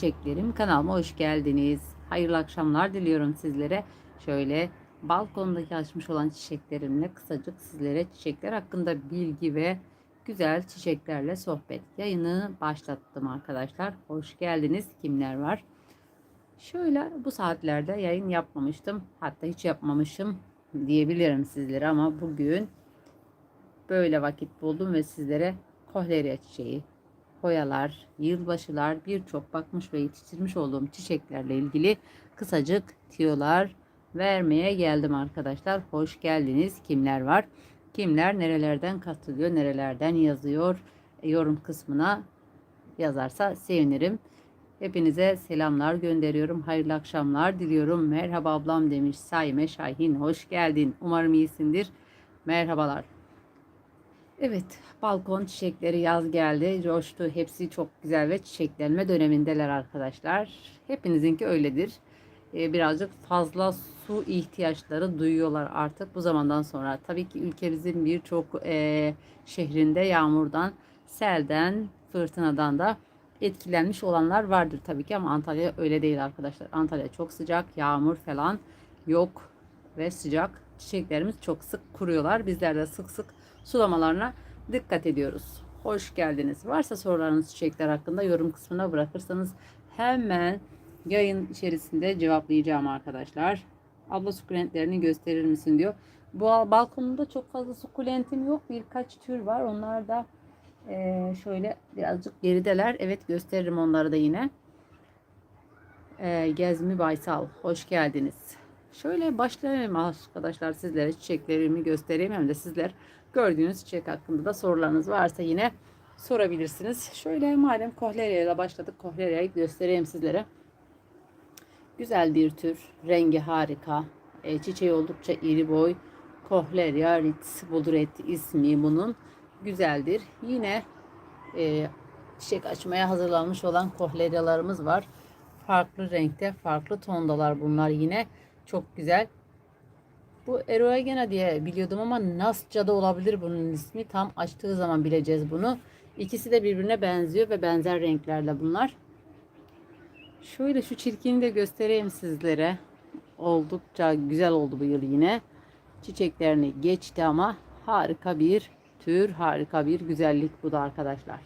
çiçeklerim kanalıma hoş geldiniz. Hayırlı akşamlar diliyorum sizlere. Şöyle balkondaki açmış olan çiçeklerimle kısacık sizlere çiçekler hakkında bilgi ve güzel çiçeklerle sohbet yayını başlattım arkadaşlar. Hoş geldiniz. Kimler var? Şöyle bu saatlerde yayın yapmamıştım. Hatta hiç yapmamışım diyebilirim sizlere ama bugün böyle vakit buldum ve sizlere kohlerya çiçeği, hoyalar, yılbaşılar birçok bakmış ve yetiştirmiş olduğum çiçeklerle ilgili kısacık tiyolar vermeye geldim arkadaşlar. Hoş geldiniz. Kimler var? Kimler nerelerden katılıyor, nerelerden yazıyor yorum kısmına yazarsa sevinirim. Hepinize selamlar gönderiyorum. Hayırlı akşamlar diliyorum. Merhaba ablam demiş Saime Şahin. Hoş geldin. Umarım iyisindir. Merhabalar. Evet, balkon çiçekleri yaz geldi, coştu. Hepsi çok güzel ve çiçeklenme dönemindeler arkadaşlar. Hepinizinki öyledir. Ee, birazcık fazla su ihtiyaçları duyuyorlar artık bu zamandan sonra. Tabii ki ülkemizin birçok e, şehrinde yağmurdan, selden, fırtınadan da etkilenmiş olanlar vardır tabii ki ama Antalya öyle değil arkadaşlar. Antalya çok sıcak, yağmur falan yok ve sıcak. Çiçeklerimiz çok sık kuruyorlar. Bizler de sık sık sulamalarına dikkat ediyoruz. Hoş geldiniz. Varsa sorularınız çiçekler hakkında yorum kısmına bırakırsanız hemen yayın içerisinde cevaplayacağım arkadaşlar. Abla sukulentlerini gösterir misin diyor. Bu balkonumda çok fazla sukulentim yok. Birkaç tür var. Onlar da ee, şöyle birazcık gerideler. Evet gösteririm onları da yine. Ee, Gezmi Baysal. Hoş geldiniz. Şöyle başlayayım arkadaşlar sizlere çiçeklerimi göstereyim hem de sizler gördüğünüz çiçek hakkında da sorularınız varsa yine sorabilirsiniz. Şöyle madem kohlerya ile başladık kohleryayı göstereyim sizlere. Güzel bir tür. Rengi harika. E, çiçeği oldukça iri boy. Kohlerya Ritz Budret ismi bunun. Güzeldir. Yine e, çiçek açmaya hazırlanmış olan kohleryalarımız var. Farklı renkte, farklı tondalar bunlar yine. Çok güzel. Bu Eroegena diye biliyordum ama Nasca da olabilir bunun ismi. Tam açtığı zaman bileceğiz bunu. İkisi de birbirine benziyor ve benzer renklerde bunlar. Şöyle şu çirkini de göstereyim sizlere. Oldukça güzel oldu bu yıl yine. Çiçeklerini geçti ama harika bir tür, harika bir güzellik bu da arkadaşlar.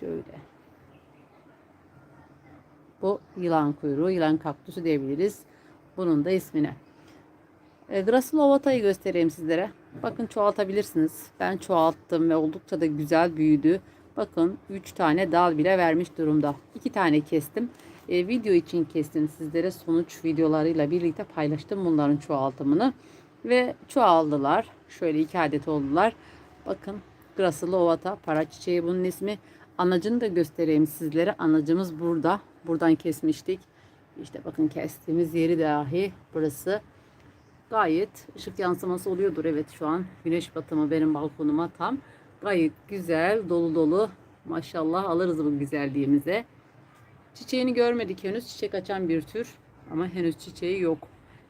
Şöyle. Bu yılan kuyruğu, yılan kaktüsü diyebiliriz. Bunun da ismine. E, Grasıl ovatayı göstereyim sizlere. Bakın çoğaltabilirsiniz. Ben çoğalttım ve oldukça da güzel büyüdü. Bakın 3 tane dal bile vermiş durumda. 2 tane kestim. E, video için kestim sizlere. Sonuç videolarıyla birlikte paylaştım bunların çoğaltımını. Ve çoğaldılar. Şöyle 2 adet oldular. Bakın Grasıl ovata para çiçeği bunun ismi. Anacını da göstereyim sizlere. Anacımız burada. Buradan kesmiştik. İşte bakın kestiğimiz yeri dahi burası. Gayet ışık yansıması oluyordur. Evet şu an güneş batımı benim balkonuma tam. Gayet güzel dolu dolu. Maşallah alırız bu güzelliğimize. Çiçeğini görmedik henüz. Çiçek açan bir tür. Ama henüz çiçeği yok.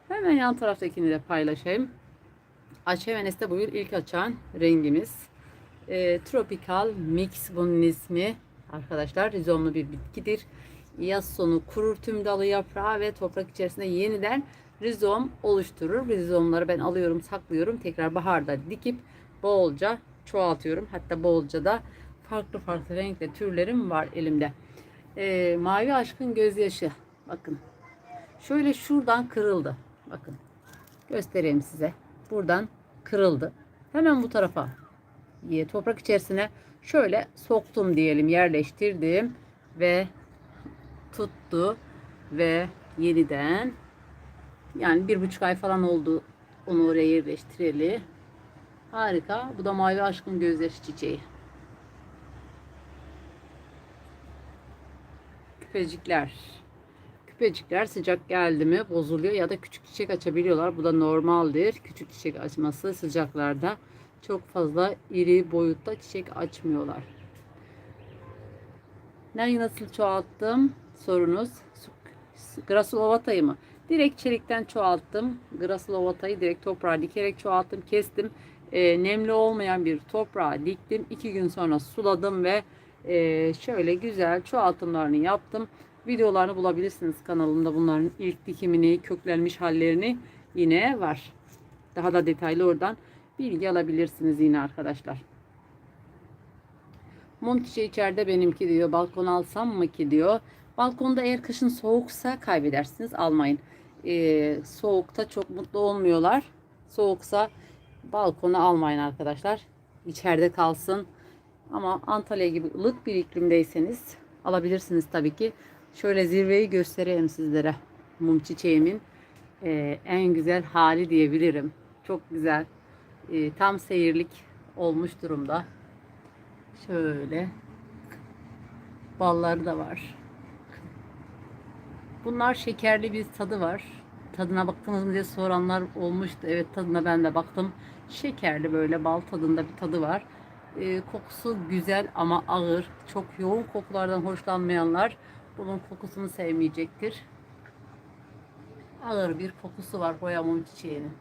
Hemen yan taraftakini de paylaşayım. Açevenes'te bu yıl ilk açan rengimiz. E, Tropical Mix bunun ismi. Arkadaşlar rizomlu bir bitkidir. Yaz sonu kurur tüm dalı yaprağı ve toprak içerisinde yeniden rizom oluşturur. Rizomları ben alıyorum saklıyorum. Tekrar baharda dikip bolca çoğaltıyorum. Hatta bolca da farklı farklı renkte türlerim var elimde. E, mavi aşkın gözyaşı. Bakın. Şöyle şuradan kırıldı. Bakın. Göstereyim size. Buradan kırıldı. Hemen bu tarafa toprak içerisine şöyle soktum diyelim yerleştirdim ve tuttu ve yeniden yani bir buçuk ay falan oldu onu oraya yerleştireli. Harika. Bu da mavi aşkın gözyaşı çiçeği. Küpecikler. Küpecikler sıcak geldi mi bozuluyor ya da küçük çiçek açabiliyorlar. Bu da normaldir. Küçük çiçek açması sıcaklarda çok fazla iri boyutta çiçek açmıyorlar. Neyi nasıl çoğalttım? Sorunuz. Grasulovata'yı mı? Direkt çelikten çoğalttım. Grasulovata'yı direkt toprağa dikerek çoğalttım. Kestim. E, nemli olmayan bir toprağa diktim. İki gün sonra suladım ve Ee, şöyle güzel çoğaltımlarını yaptım. Videolarını bulabilirsiniz kanalımda bunların ilk dikimini, köklenmiş hallerini yine var. Daha da detaylı oradan bilgi alabilirsiniz yine arkadaşlar. Mum çiçeği içeride benimki diyor. Balkon alsam mı ki diyor. Balkonda eğer kışın soğuksa kaybedersiniz. Almayın. Ee, soğukta çok mutlu olmuyorlar. Soğuksa balkona almayın arkadaşlar. İçeride kalsın. Ama Antalya gibi ılık bir iklimdeyseniz alabilirsiniz tabii ki. Şöyle zirveyi göstereyim sizlere. Mum çiçeğimin e, en güzel hali diyebilirim. Çok güzel. E, tam seyirlik olmuş durumda. Şöyle. Balları da var. Bunlar şekerli bir tadı var. Tadına baktınız mı diye soranlar olmuştu. Evet tadına ben de baktım. Şekerli böyle bal tadında bir tadı var. Ee, kokusu güzel ama ağır. Çok yoğun kokulardan hoşlanmayanlar bunun kokusunu sevmeyecektir. Ağır bir kokusu var boyamon çiçeğinin.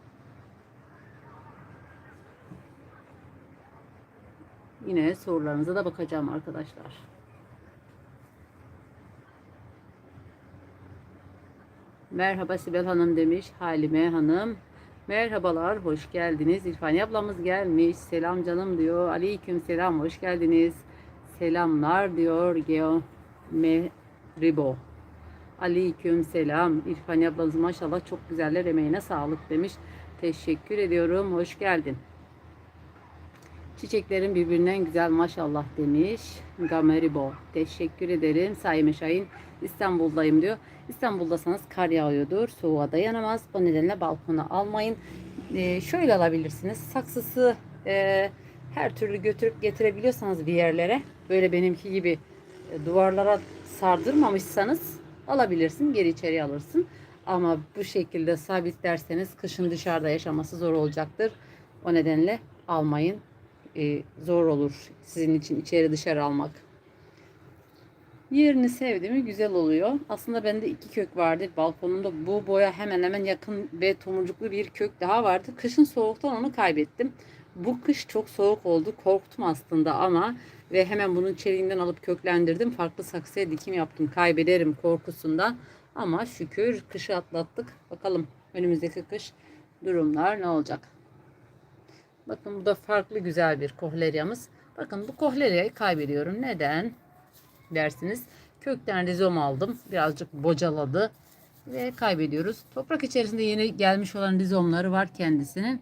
Yine sorularınıza da bakacağım arkadaşlar. Merhaba Sibel Hanım demiş Halime Hanım. Merhabalar, hoş geldiniz. İrfani ablamız gelmiş. Selam canım diyor. Aleyküm selam, hoş geldiniz. Selamlar diyor Geo Meribo. Aleyküm selam. İrfani ablamız maşallah çok güzeller. Emeğine sağlık demiş. Teşekkür ediyorum. Hoş geldin. Çiçeklerin birbirinden güzel maşallah demiş. Gameribo. Teşekkür ederim. Saime Şahin. İstanbul'dayım diyor. İstanbul'dasanız kar yağıyordur. Soğuğa dayanamaz. O nedenle balkona almayın. Ee, şöyle alabilirsiniz. Saksısı e, her türlü götürüp getirebiliyorsanız bir yerlere böyle benimki gibi e, duvarlara sardırmamışsanız alabilirsin. Geri içeri alırsın. Ama bu şekilde sabitlerseniz kışın dışarıda yaşaması zor olacaktır. O nedenle almayın. Ee, zor olur sizin için içeri dışarı almak. Yerini sevdi mi güzel oluyor. Aslında bende iki kök vardı. Balkonumda bu boya hemen hemen yakın ve tomurcuklu bir kök daha vardı. Kışın soğuktan onu kaybettim. Bu kış çok soğuk oldu. Korktum aslında ama ve hemen bunun çeliğinden alıp köklendirdim. Farklı saksıya dikim yaptım. Kaybederim korkusundan. Ama şükür kışı atlattık. Bakalım önümüzdeki kış durumlar ne olacak? Bakın bu da farklı güzel bir kohleryamız. Bakın bu kohleryayı kaybediyorum. Neden? Dersiniz. Kökten rizom aldım. Birazcık bocaladı ve kaybediyoruz. Toprak içerisinde yeni gelmiş olan rizomları var kendisinin.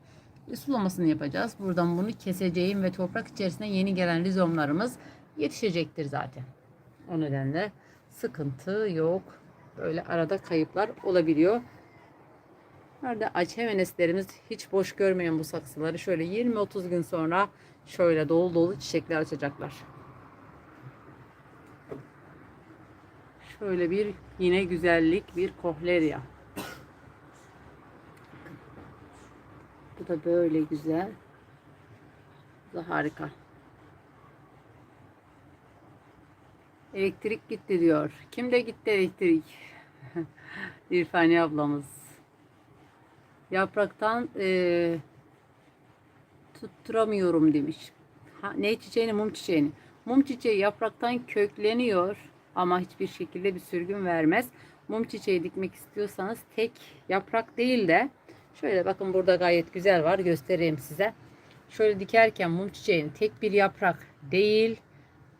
E, sulamasını yapacağız. Buradan bunu keseceğim ve toprak içerisinde yeni gelen rizomlarımız yetişecektir zaten. O nedenle sıkıntı yok. Böyle arada kayıplar olabiliyor. Nerede açemeneslerimiz hiç boş görmeyen bu saksıları şöyle 20-30 gün sonra şöyle dolu dolu çiçekler açacaklar. Şöyle bir yine güzellik bir kohlerya. Bu da böyle güzel. Bu da harika. Elektrik gitti diyor. Kimde gitti elektrik? İrfani ablamız. Yapraktan e, tutturamıyorum demiş. Ha, ne çiçeğini? Mum çiçeğini. Mum çiçeği yapraktan kökleniyor ama hiçbir şekilde bir sürgün vermez. Mum çiçeği dikmek istiyorsanız tek yaprak değil de şöyle bakın burada gayet güzel var göstereyim size. Şöyle dikerken mum çiçeğin tek bir yaprak değil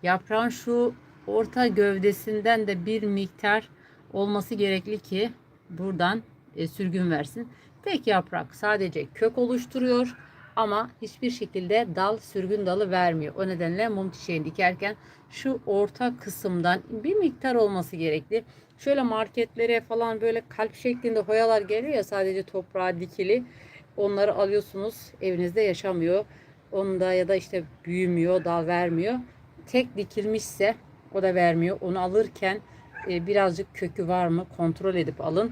yaprağın şu orta gövdesinden de bir miktar olması gerekli ki buradan e, sürgün versin. Tek yaprak sadece kök oluşturuyor ama hiçbir şekilde dal sürgün dalı vermiyor. O nedenle mum çiçeğini dikerken şu orta kısımdan bir miktar olması gerekli. Şöyle marketlere falan böyle kalp şeklinde hoyalar geliyor ya sadece toprağa dikili. Onları alıyorsunuz evinizde yaşamıyor. Onda ya da işte büyümüyor, dal vermiyor. Tek dikilmişse o da vermiyor. Onu alırken e, birazcık kökü var mı kontrol edip alın.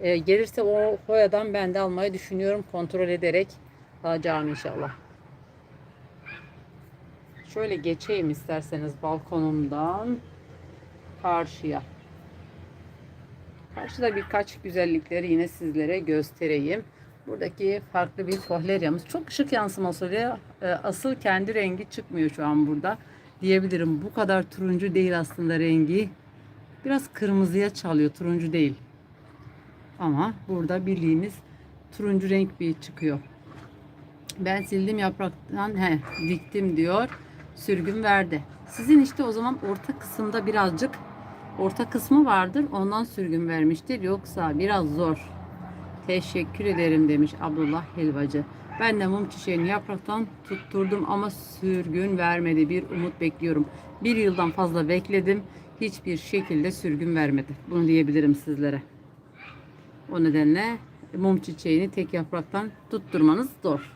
E, gelirse o hoyadan ben de almayı düşünüyorum kontrol ederek alacağım inşallah. Şöyle geçeyim isterseniz balkonumdan karşıya. Karşıda birkaç güzellikleri yine sizlere göstereyim. Buradaki farklı bir kohleryamız. Çok ışık yansıması oluyor. Ee, asıl kendi rengi çıkmıyor şu an burada. diyebilirim. Bu kadar turuncu değil aslında rengi. Biraz kırmızıya çalıyor. Turuncu değil. Ama burada bildiğimiz turuncu renk bir çıkıyor. Ben sildim yapraktan he, diktim diyor. Sürgün verdi. Sizin işte o zaman orta kısımda birazcık orta kısmı vardır. Ondan sürgün vermiştir. Yoksa biraz zor. Teşekkür ederim demiş Abdullah Helvacı. Ben de mum çiçeğini yapraktan tutturdum ama sürgün vermedi. Bir umut bekliyorum. Bir yıldan fazla bekledim. Hiçbir şekilde sürgün vermedi. Bunu diyebilirim sizlere. O nedenle mum çiçeğini tek yapraktan tutturmanız zor.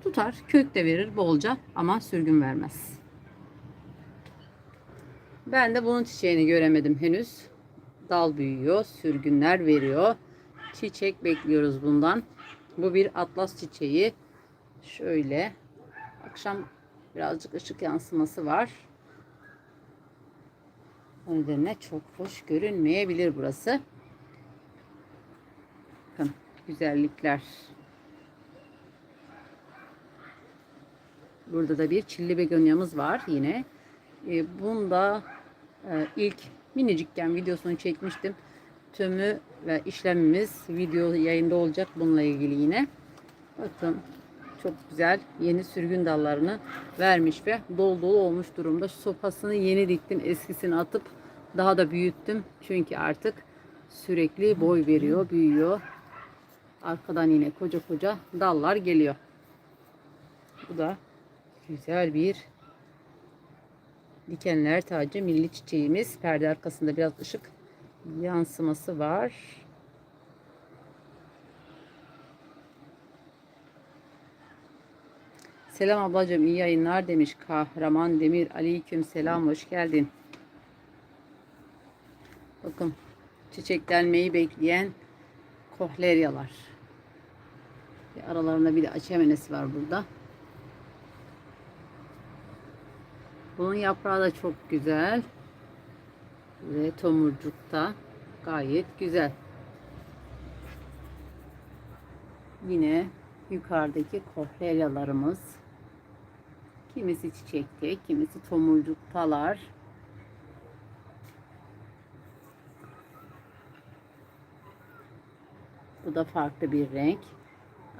Tutar, kök de verir bolca ama sürgün vermez. Ben de bunun çiçeğini göremedim henüz. Dal büyüyor, sürgünler veriyor. Çiçek bekliyoruz bundan. Bu bir atlas çiçeği. Şöyle akşam birazcık ışık yansıması var. O nedenle çok hoş görünmeyebilir burası. Bakın güzellikler. Burada da bir çilli begonyamız var yine. E, bunda e, ilk minicikken videosunu çekmiştim. Tümü ve işlemimiz video yayında olacak bununla ilgili yine. Bakın çok güzel yeni sürgün dallarını vermiş ve dolu dolu olmuş durumda. Sopasını yeni diktim. Eskisini atıp daha da büyüttüm. Çünkü artık sürekli boy veriyor, büyüyor. Arkadan yine koca koca dallar geliyor. Bu da güzel bir dikenler tacı milli çiçeğimiz. Perde arkasında biraz ışık yansıması var. Selam ablacığım iyi yayınlar demiş Kahraman Demir. Aleyküm selam hoş geldin. Bakın çiçeklenmeyi bekleyen kohleryalar. Aralarında bir de açemenesi var burada. Bunun yaprağı da çok güzel. Ve tomurcukta gayet güzel. Yine yukarıdaki kohleryalarımız. Kimisi çiçekte, kimisi tomurcuktalar. Bu da farklı bir renk.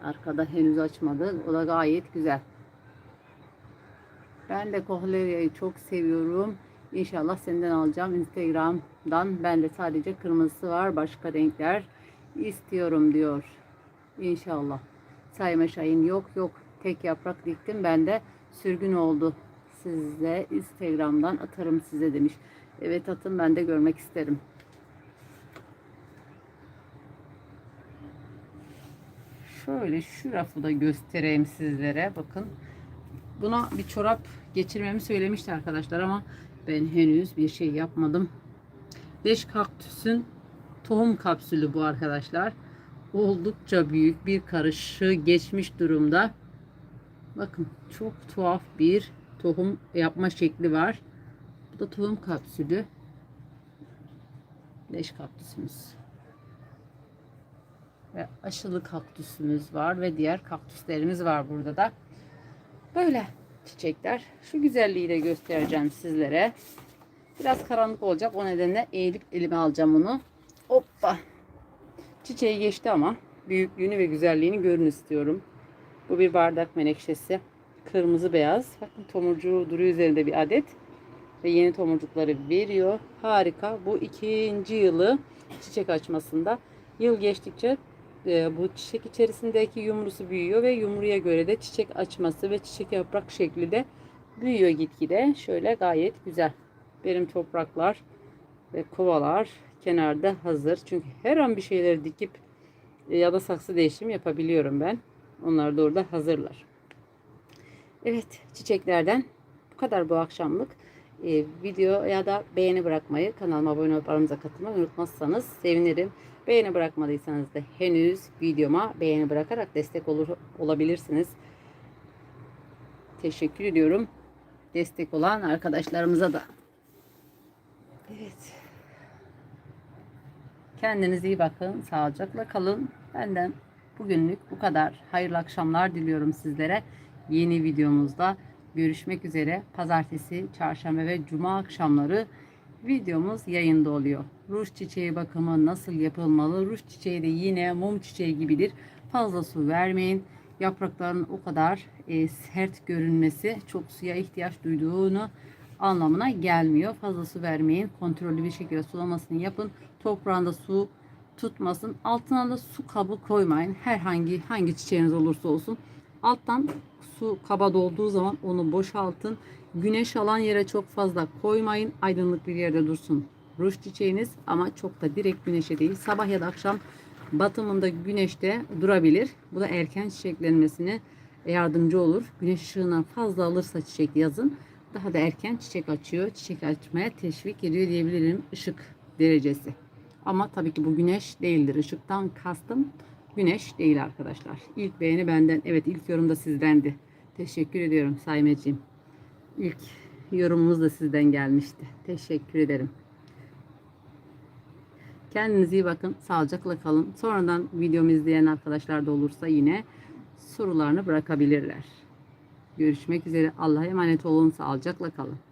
Arkada henüz açmadı. O da gayet güzel. Ben de kohleryayı çok seviyorum. İnşallah senden alacağım. Instagram'dan ben de sadece kırmızısı var. Başka renkler istiyorum diyor. İnşallah. Sayma Şahin yok yok. Tek yaprak diktim. Ben de sürgün oldu. Sizle Instagram'dan atarım size demiş. Evet atın ben de görmek isterim. Şöyle şu rafı da göstereyim sizlere. Bakın. Buna bir çorap geçirmemi söylemişti arkadaşlar ama ben henüz bir şey yapmadım. 5 kaktüsün tohum kapsülü bu arkadaşlar. Oldukça büyük bir karışı geçmiş durumda. Bakın çok tuhaf bir tohum yapma şekli var. Bu da tohum kapsülü. 5 kaktüsümüz. Ve aşılı kaktüsümüz var ve diğer kaktüslerimiz var burada da. Böyle çiçekler. Şu güzelliği de göstereceğim sizlere. Biraz karanlık olacak. O nedenle eğilip elime alacağım onu. Hoppa. Çiçeği geçti ama büyüklüğünü ve güzelliğini görün istiyorum. Bu bir bardak menekşesi. Kırmızı beyaz. Bakın tomurcuğu duruyor üzerinde bir adet. Ve yeni tomurcukları veriyor. Harika. Bu ikinci yılı çiçek açmasında. Yıl geçtikçe e, bu çiçek içerisindeki yumrusu büyüyor ve yumruya göre de çiçek açması ve çiçek yaprak şekli de büyüyor gitgide. Şöyle gayet güzel. Benim topraklar ve kovalar kenarda hazır. Çünkü her an bir şeyleri dikip e, ya da saksı değişimi yapabiliyorum ben. Onlar da orada hazırlar. Evet çiçeklerden bu kadar bu akşamlık. Ee, video ya da beğeni bırakmayı, kanalıma abone olup aramıza katılmayı unutmazsanız sevinirim. Beğeni bırakmadıysanız da henüz videoma beğeni bırakarak destek olur olabilirsiniz. Teşekkür ediyorum. Destek olan arkadaşlarımıza da. Evet. Kendinize iyi bakın. Sağlıcakla kalın. Benden bugünlük bu kadar. Hayırlı akşamlar diliyorum sizlere. Yeni videomuzda görüşmek üzere. Pazartesi, çarşamba ve cuma akşamları videomuz yayında oluyor. Ruj çiçeği bakımı nasıl yapılmalı? Ruj çiçeği de yine mum çiçeği gibidir. Fazla su vermeyin. Yaprakların o kadar e, sert görünmesi çok suya ihtiyaç duyduğunu anlamına gelmiyor. Fazla su vermeyin. Kontrollü bir şekilde sulamasını yapın. Toprağında su tutmasın. Altına da su kabı koymayın. Herhangi hangi çiçeğiniz olursa olsun. Alttan su kaba dolduğu zaman onu boşaltın. Güneş alan yere çok fazla koymayın. Aydınlık bir yerde dursun. Ruj çiçeğiniz ama çok da direkt güneşe değil. Sabah ya da akşam batımında güneşte durabilir. Bu da erken çiçeklenmesine yardımcı olur. Güneş ışığından fazla alırsa çiçek yazın daha da erken çiçek açıyor. Çiçek açmaya teşvik ediyor diyebilirim ışık derecesi. Ama tabii ki bu güneş değildir. Işıktan kastım güneş değil arkadaşlar. İlk beğeni benden. Evet ilk yorum da sizdendi. Teşekkür ediyorum Saymeciğim. İlk yorumumuz da sizden gelmişti. Teşekkür ederim. Kendinize iyi bakın. Sağlıcakla kalın. Sonradan videomu izleyen arkadaşlar da olursa yine sorularını bırakabilirler. Görüşmek üzere. Allah'a emanet olun. Sağlıcakla kalın.